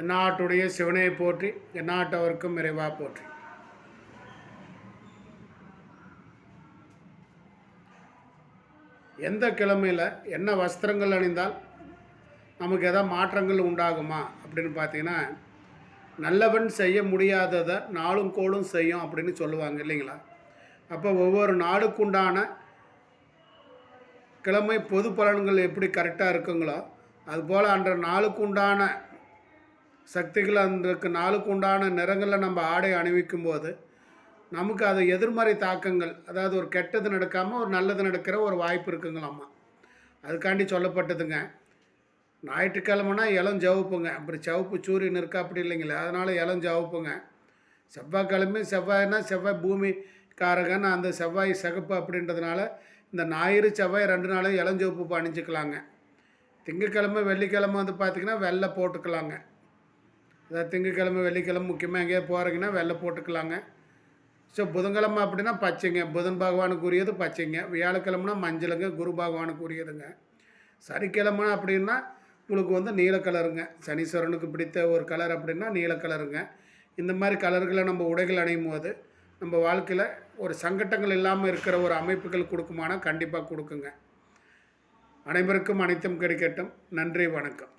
எந்நாட்டுடைய சிவனை போற்றி எந்நாட்டவர்க்கும் இறைவா போற்றி. எந்த கிழமையில் என்ன வஸ்திரங்கள் அணிந்தால் நமக்கு எதாவது மாற்றங்கள் உண்டாகுமா அப்படின்னு பார்த்தீங்கன்னா நல்லவன் செய்ய முடியாததை நாளும் கோளும் செய்யும் அப்படின்னு சொல்லுவாங்க இல்லைங்களா? அப்போ ஒவ்வொரு நாளுக்குண்டான கிழமை பொது பலன்கள் எப்படி கரெக்டாக இருக்குங்களோ அதுபோல் அன்ற நாளுக்குண்டான சக்திகள் அந்த நாளுக்கு உண்டான நிறங்களில் நம்ம ஆடை அணிவிக்கும் போது நமக்கு அது எதிர்மறை தாக்கங்கள் அதாவது ஒரு கெட்டது நடக்காமல் ஒரு நல்லது நடக்கிற ஒரு வாய்ப்பு இருக்குங்களாம்மா அதுக்காண்டி சொல்லப்பட்டதுங்க. ஞாயிற்றுக்கிழமைனா இளம் ஜவுப்புங்க அப்படி சிவப்பு சூரியன் இருக்கா அப்படி இல்லைங்களே அதனால் இளம் ஜவுப்புங்க செவ்வாய்க்கிழமை செவ்வாய்னா செவ்வாய் பூமி காரகன் அந்த செவ்வாய் சிகப்பு அப்படின்றதுனால இந்த ஞாயிறு செவ்வாய் ரெண்டு நாளும் இளஞ்சவப்பு அணிஞ்சிக்கலாங்க. திங்கக்கிழமை வெள்ளிக்கிழமை வந்து பார்த்திங்கன்னா வெள்ளை போட்டுக்கலாங்க. அதாவது திங்கக்கிழமை வெள்ளிக்கிழமை முக்கியமாக எங்கேயா போகிறீங்கன்னா வெள்ளை போட்டுக்கலாங்க. ஸோ புதன்கிழமை அப்படின்னா பச்சைங்க. புதன் பகவானுக்கு உரியது பச்சைங்க. வியாழக்கிழமைனா மஞ்சளுங்க. குரு பகவானுக்கு உரியதுங்க சனிக்கிழமை அப்படின்னா உங்களுக்கு வந்து நீல கலருங்க. சனீஸ்வரனுக்கு பிடித்த ஒரு கலர் அப்படின்னா நீல கலருங்க. இந்த மாதிரி கலர்களை நம்ம உடைகள் அணையும் போது நம்ம வாழ்க்கையில் ஒரு சங்கட்டங்கள் இல்லாமல் இருக்கிற ஒரு அமைப்புகள் கொடுக்குமானா கண்டிப்பாக கொடுக்குங்க. அனைவருக்கும் அனைத்தும் கிடைக்கட்டும். நன்றி வணக்கம்.